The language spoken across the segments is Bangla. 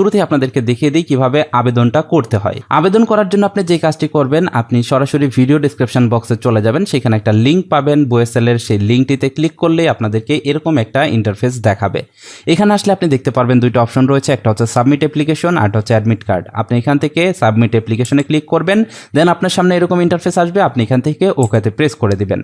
শুরুতেই আপনাদেরকে দেখিয়ে দিই কীভাবে আবেদনটা করতে হয়। আবেদন করার জন্য আপনি যে কাজটি করবেন, আপনি সরাসরি ভিডিও ডিসক্রিপশন বক্সে চলে যাবেন, সেখানে একটা লিঙ্ক পাবেন বয়েসেল এর সেই লিঙ্কটিতে ক্লিক করলেই আপনাদেরকে এরকম একটা ইন্টারফেস দেখাবে। এখানে আসলে আপনি দেখতে পারবেন দুইটা অপশন রয়েছে, একটা হচ্ছে সাবমিট অ্যাপ্লিকেশন আর হচ্ছে অ্যাডমিট কার্ড আপনি এখান থেকে সাবমিট অ্যাপ্লিকেশনে ক্লিক করবেন দেন আপনার সামনে এরকম ইন্টারফেস আসবে, আপনি এখান থেকে ওকেতে প্রেস করে দিবেন।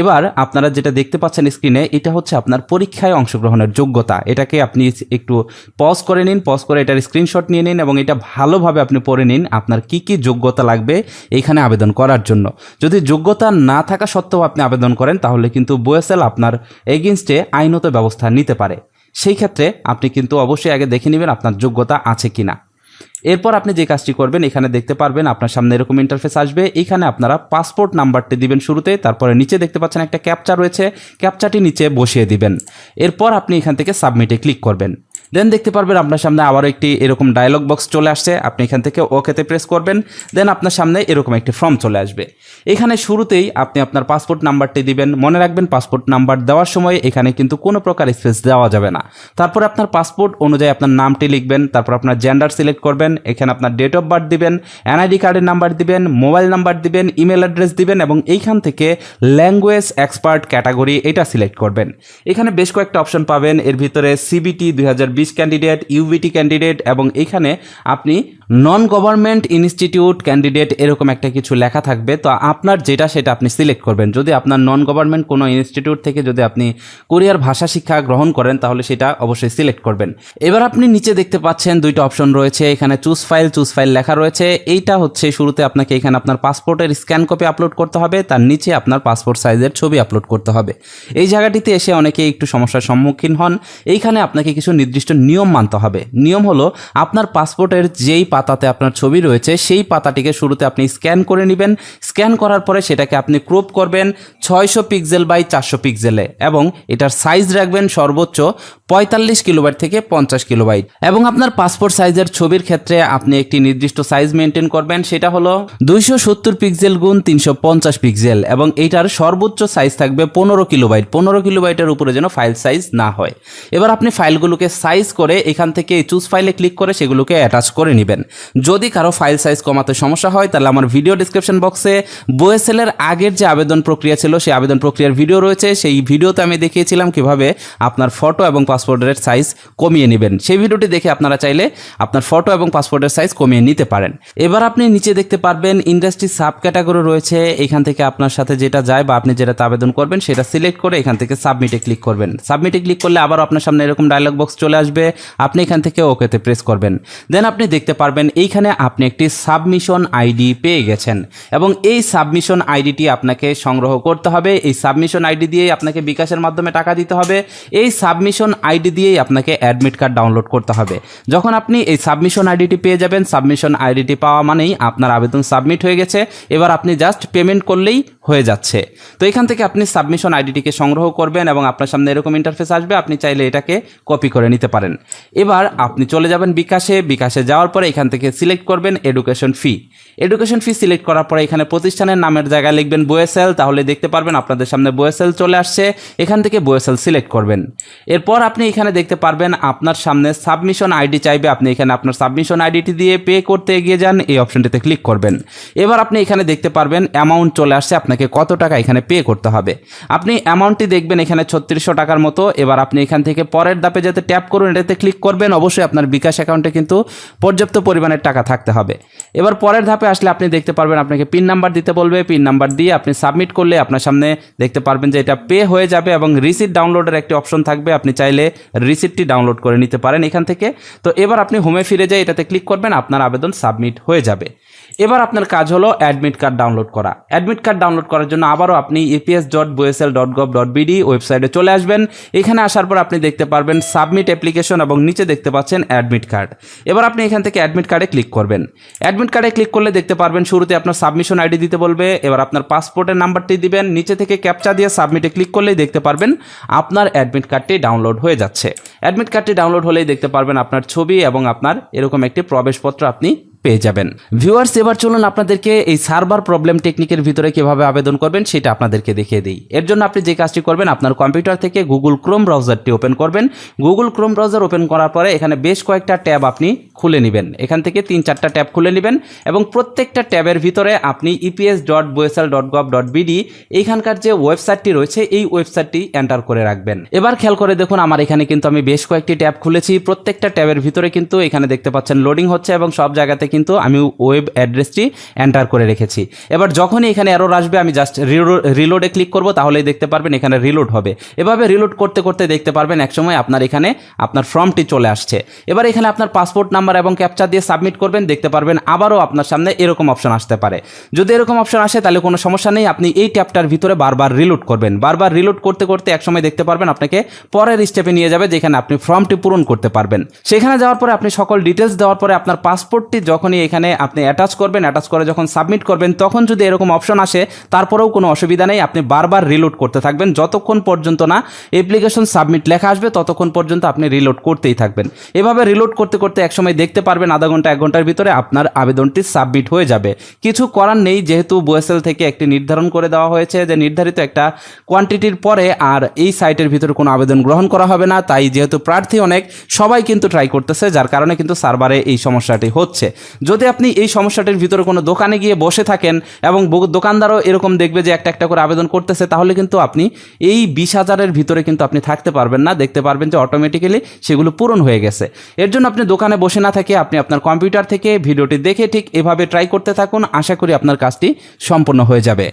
এবার আপনারা যেটা দেখতে পাচ্ছেন স্ক্রিনে এটা হচ্ছে আপনার পরীক্ষায় অংশগ্রহণের যোগ্যতা। এটাকে আপনি একটু পজ করে নিন পজ করে এটার স্ক্রিনশট নিয়ে নিন এবং এটা ভালোভাবে আপনি পড়ে নিন আপনার কি কি যোগ্যতা লাগবে এখানে আবেদন করার জন্য। যদি যোগ্যতা না থাকা সত্ত্বেও আপনি আবেদন করেন, তাহলে কিন্তু বোয়েসেল আপনার এগেনস্টে আইনত ব্যবস্থা নিতে পারে। সেই ক্ষেত্রে আপনি কিন্তু অবশ্যই আগে দেখে নেবেন আপনার যোগ্যতা আছে কি না এরপর আপনি যে কাজটি করবেন, এখানে দেখতে পারবেন আপনার সামনে এরকম ইন্টারফেস আসবে। এখানে আপনারা পাসপোর্ট নাম্বারটি দিবেন শুরুতে, তারপরে নিচে দেখতে পাচ্ছেন একটা ক্যাপচা রয়েছে। ক্যাপচাটি নিচে বসিয়ে দিবেন। এরপর আপনি এখান থেকে সাবমিটে ক্লিক করবেন। দেন দেখতে পারবেন আপনার সামনে আবারও একটি এরকম ডায়লগ বক্স চলে আসছে। আপনি এখান থেকে ওকেতে প্রেস করবেন। দেন আপনার সামনে এরকম একটি ফর্ম চলে আসবে। এখানে শুরুতেই আপনি আপনার পাসপোর্ট নাম্বারটি দিবেন। মনে রাখবেন পাসপোর্ট নাম্বার দেওয়ার সময় এখানে কিন্তু কোনো প্রকার স্পেস দেওয়া যাবে না। তারপর আপনার পাসপোর্ট অনুযায়ী আপনার নামটি লিখবেন। তারপর আপনার জেন্ডার সিলেক্ট করবেন। এখানে আপনার ডেট অফ বার্থ দিবেন। এনআইডি কার্ডের নাম্বার দিবেন। মোবাইল নাম্বার দিবেন। ইমেল অ্যাড্রেস দিবেন এবং এইখান থেকে ল্যাঙ্গুয়েজ এক্সপার্ট ক্যাটাগরি এটা সিলেক্ট করবেন। এখানে বেশ কয়েকটা অপশন পাবেন। এর ভিতরে সিবিটি দুই হাজার ক্যান্ডিডেট ইউবিটি ক্যান্ডিডেট এবং এখানে আপনি নন গভর্নমেন্ট ইনস্টিটিউট ক্যান্ডিডেট এরকম একটা কিছু লেখা থাকবে, তো আপনার যেটা সেটা আপনি সিলেক্ট করবেন। যদি আপনার নন গভর্নমেন্ট কোনো ইনস্টিটিউট থেকে যদি আপনি কোরিয়ার ভাষা শিক্ষা গ্রহণ করেন, তাহলে সেটা অবশ্যই সিলেক্ট করবেন। এবার আপনি নিচে দেখতে পাচ্ছেন দুইটা অপশন রয়েছে, এখানে চুজ ফাইল চুজ ফাইল লেখা রয়েছে। এইটা হচ্ছে শুরুতে আপনাকে এখানে আপনার পাসপোর্টের স্ক্যান কপি আপলোড করতে হবে, তার নিচে আপনার পাসপোর্ট সাইজের ছবি আপলোড করতে হবে। এই জায়গাটিতে এসে অনেকে একটু সমস্যার সম্মুখীন হন। এইখানে আপনাকে কিছু নির্দিষ্ট নিয়ম মানতে হবে। নিয়ম হলো, আপনার পাসপোর্টের যেই পাতাতে আপনার ছবি রয়েছে, সেই পাতাটিকে শুরুতে আপনি স্ক্যান করে নেবেন। স্ক্যান করার পরে সেটাকে আপনি ক্রপ করবেন ছয়শো পিক্সেল বাই চারশো পিক্সেলে এবং এটার সাইজ রাখবেন সর্বোচ্চ পঁয়তাল্লিশ কিলোবাইট থেকে পঞ্চাশ কিলোবাইট। এবং আপনার পাসপোর্ট সাইজের ছবির ক্ষেত্রে আপনি একটি নির্দিষ্ট সাইজ মেনটেন করবেন, সেটা হলো দুইশো সত্তর পিক্সেল গুণ তিনশো পঞ্চাশ পিক্সেল এবং এইটার সর্বোচ্চ সাইজ থাকবে পনেরো কিলোবাইট। পনেরো কিলোবাইটের উপরে যেন ফাইল সাইজ না হয়। এবার আপনি ফাইলগুলোকে সাইজ করে এখান থেকে চুজ ফাইলে ক্লিক করে সেগুলোকে অ্যাটাচ করে নেবেন। যদি কারও ফাইল সাইজ কমাতে সমস্যা হয়, তাহলে আমার ভিডিও ডিসক্রিপশন বক্সে বোয়েসেলের আগের যে আবেদন প্রক্রিয়া ছিল, সেই আবেদন প্রক্রিয়ার ভিডিও রয়েছে। সেই ভিডিওতে আমি দেখিয়েছিলাম কীভাবে আপনার ফটো এবং পাসপোর্টের সাইজ কমিয়ে নেবেন। সেই ভিডিওটি দেখে আপনারা চাইলে আপনার ফটো এবং পাসপোর্টের সাইজ কমিয়ে নিতে পারেন। এবার আপনি নিচে দেখতে পারবেন ইন্ডাস্ট্রি সাব ক্যাটাগরি রয়েছে। এখান থেকে আপনার সাথে যেটা যায় বা আপনি যেটাতে আবেদন করবেন, সেটা সিলেক্ট করে এখান থেকে সাবমিটে ক্লিক করবেন। সাবমিটে ক্লিক করলে আবার আপনার সামনে এরকম ডায়লগ বক্স চলে আসবে। আপনি এখান থেকে ওকেতে প্রেস করবেন। দেন আপনি দেখতে পারবেন এইখানে আপনি একটি সাবমিশন আইডি পেয়ে গেছেন এবং এই সাবমিশন আইডিটি আপনাকে সংগ্রহ করতে হবে। এই সাবমিশন আইডি দিয়েই আপনাকে বিকাশের মাধ্যমে টাকা দিতে হবে। এই সাবমিশন আইডি দিয়েই আপনাকে অ্যাডমিট কার্ড ডাউনলোড করতে হবে। যখন আপনি এই সাবমিশন আইডিটি পেয়ে যাবেন, সাবমিশন আইডিটি পাওয়া মানেই আপনার আবেদন সাবমিট হয়ে গেছে। এবার আপনি জাস্ট পেমেন্ট করলেই হয়ে যাচ্ছে। তো এখান থেকে আপনি সাবমিশন আইডিটিকে সংগ্রহ করবেন এবং আপনার সামনে এরকম ইন্টারফেস আসবে, আপনি চাইলে এটাকে কপি করে নিতে পারেন। এবার আপনি চলে যাবেন বিকাশে। বিকাশে যাওয়ার পরে এখান থেকে সিলেক্ট করবেন education fee. Education fee select করার পরে এখানে প্রতিষ্ঠানের নামের জায়গায় লিখবেন বোয়েসেল তাহলে দেখতে পারবেন আপনাদের সামনে বোয়েসেল চলে আসছে। এখান থেকে বোয়েসেল সিলেক্ট করবেন। এরপর আপনি এখানে দেখতে পারবেন আপনার সামনে সাবমিশন আইডি চাইবে। আপনি এখানে আপনার সাবমিশন আইডিটি দিয়ে পে করতে এগিয়ে যান। এই অপশনটিতে ক্লিক করবেন। এবার আপনি এখানে দেখতে পারবেন অ্যামাউন্ট চলে আসছে। আপনাকে কত টাকা এখানে পে করতে হবে। আপনি অ্যামাউন্টটি দেখবেন এখানে ছত্রিশশো টাকার মতো। এবার আপনি এখান থেকে পরের ধাপে যাতে ট্যাপ করুন, এটাতে ক্লিক করবেন। অবশ্যই আপনার বিকাশ অ্যাকাউন্টে কিন্তু পর্যাপ্ত পরিমাণের টাকা থাকতে হবে। এবার পরের ধাপে আসলে আপনি দেখতে পারবেন, আপনাকে পিন নাম্বার দিতে বলবে। পিন নাম্বার দিয়ে আপনি সাবমিট করলে আপনার সামনে দেখতে পারবেন যে এটা পে হয়ে যাবে এবং রিসিট ডাউনলোডের একটি অপশন থাকবে। আপনি চাইলে রিসিপ্টটি ডাউনলোড করে নিতে পারেন এখান থেকে। তো এবার আপনি হোমে ফিরে যাই এটাতে ক্লিক করবেন, আপনার আবেদন সাবমিট হয়ে যাবে। এবার আপনার কাজ হলো অ্যাডমিট কার্ড ডাউনলোড করা। অ্যাডমিট কার্ড ডাউনলোড করার জন্য আবারও আপনি EPS dot BOESL dot gov dot BD ওয়েবসাইটে চলে আসবেন। এখানে আসার পর আপনি দেখতে পারবেন সাবমিট অ্যাপ্লিকেশন এবং নিচে দেখতে পাচ্ছেন অ্যাডমিট কার্ড এবার আপনি এখান থেকে অ্যাডমিট কার্ডে ক্লিক করবেন। অ্যাডমিট কার্ডে ক্লিক করলে দেখতে পারবেন শুরুতে আপনার সাবমিশন আইডি দিতে বলবে। এবার আপনার পাসপোর্টের নাম্বারটি দিবেন। নিচে থেকে ক্যাপচা দিয়ে সাবমিটে ক্লিক করলেই দেখতে পারবেন আপনার অ্যাডমিট কার্ডটি ডাউনলোড হয়ে যাচ্ছে। অ্যাডমিট কার্ডটি ডাউনলোড হলেই দেখতে পারবেন আপনার ছবি এবং আপনার এরকম একটি প্রবেশপত্র আপনি পেয়ে যাবেন। ভিউয়ার্স এবার চলুন আপনাদেরকে এই সার্ভার প্রবলেম টেকনিকের ভিতরে কীভাবে আবেদন করবেন সেটা আপনাদেরকে দেখিয়ে দিই। এর জন্য আপনি যে কাজটি করবেন, আপনার কম্পিউটার থেকে গুগল ক্রোম ব্রাউজারটি ওপেন করবেন। গুগল ক্রোম ব্রাউজার ওপেন করার পরে এখানে বেশ কয়েকটা ট্যাব আপনি খুলে নেবেন। এখান থেকে তিন চারটা ট্যাব খুলে নেবেন এবং প্রত্যেকটা ট্যাবের ভিতরে আপনি EPS dot BOESL dot gov dot BD এইখানকার যে ওয়েবসাইটটি রয়েছে, এই ওয়েবসাইটটি এন্টার করে রাখবেন। এবার খেয়াল করে দেখুন, আমার এখানে কিন্তু আমি বেশ কয়েকটি ট্যাব খুলেছি। প্রত্যেকটা ট্যাবের ভিতরে কিন্তু এখানে দেখতে পাচ্ছেন, লোডিং হচ্ছে এবং সব জায়গাতে কিন্তু আমি ওয়েব অ্যাড্রেসটি এন্টার করে রেখেছি। এবার যখনই এখানে অ্যারোর আসবে, আমি জাস্ট রিলোডে ক্লিক করব, তাহলেই দেখতে পারবেন এখানে রিলোড হবে। এভাবে রিলোড করতে করতে দেখতে পারবেন একসময় আপনার এখানে আপনার ফর্মটি চলে আসছে। এবার এখানে আপনার পাসপোর্ট নাম্বার এবং ক্যাপচার দিয়ে সাবমিট করবেন, দেখতে পারবেন আবারও আপনার সামনে এরকম অপশন আসতে পারে। যদি এরকম অপশন আসে, তাহলে কোনো সমস্যা নেই, আপনি এই ট্যাবটার ভিতরে বারবার রিলোড করবেন। বারবার রিলোড করতে করতে একসময় দেখতে পারবেন আপনাকে পরের স্টেপে নিয়ে যাবে, যেখানে আপনি ফর্মটি পূরণ করতে পারবেন। সেখানে যাওয়ার পরে আপনি সকল ডিটেলস দেওয়ার পরে আপনার পাসপোর্টটি যখনই এখানে আপনি অ্যাটাচ করবেন অ্যাটাচ করে যখন সাবমিট করবেন, তখন যদি এরকম অপশন আসে, তারপরেও কোনো অসুবিধা নেই, আপনি বারবার রিলোড করতে থাকবেন। যতক্ষণ পর্যন্ত না অ্যাপ্লিকেশন সাবমিট লেখা আসবে, ততক্ষণ পর্যন্ত আপনি রিলোড করতেই থাকবেন। এভাবে রিলোড করতে করতে একসময় দেখতে পারবেন, আধা ঘণ্টা, এক ঘণ্টার ভিতরে আপনার আবেদনটি সাবমিট হয়ে যাবে। কিছু করার নেই, যেহেতু বোয়েসেল থেকে একটি নির্ধারণ করে দেওয়া হয়েছে যে নির্ধারিত একটা কোয়ান্টিটির পরে আর এই সাইটের ভিতরে কোনো আবেদন গ্রহণ করা হবে না। তাই যেহেতু প্রার্থী অনেক, সবাই কিন্তু ট্রাই করতেছে, যার কারণে কিন্তু সার্ভারে এই সমস্যাটি হচ্ছে। যদি আপনি এই সমস্যাটির ভিতরে কোনো দোকানে গিয়ে বসে থাকেন এবং দোকানদারও এরকম দেখবে যে একটা একটা করে আবেদন করতেছে, তাহলে কিন্তু আপনি এই বিশ হাজারের ভিতরে কিন্তু আপনি থাকতে পারবেন না। দেখতে পারবেন যে অটোমেটিক্যালি সেগুলো পূরণ হয়ে গেছে। এর জন্য আপনি দোকানে বসে না থাকে আপনি আপনার কম্পিউটার থেকে ভিডিওটি দেখে ঠিক এভাবে ট্রাই করতে থাকুন। আশা করি আপনার কাজটি সম্পূর্ণ হয়ে যাবে।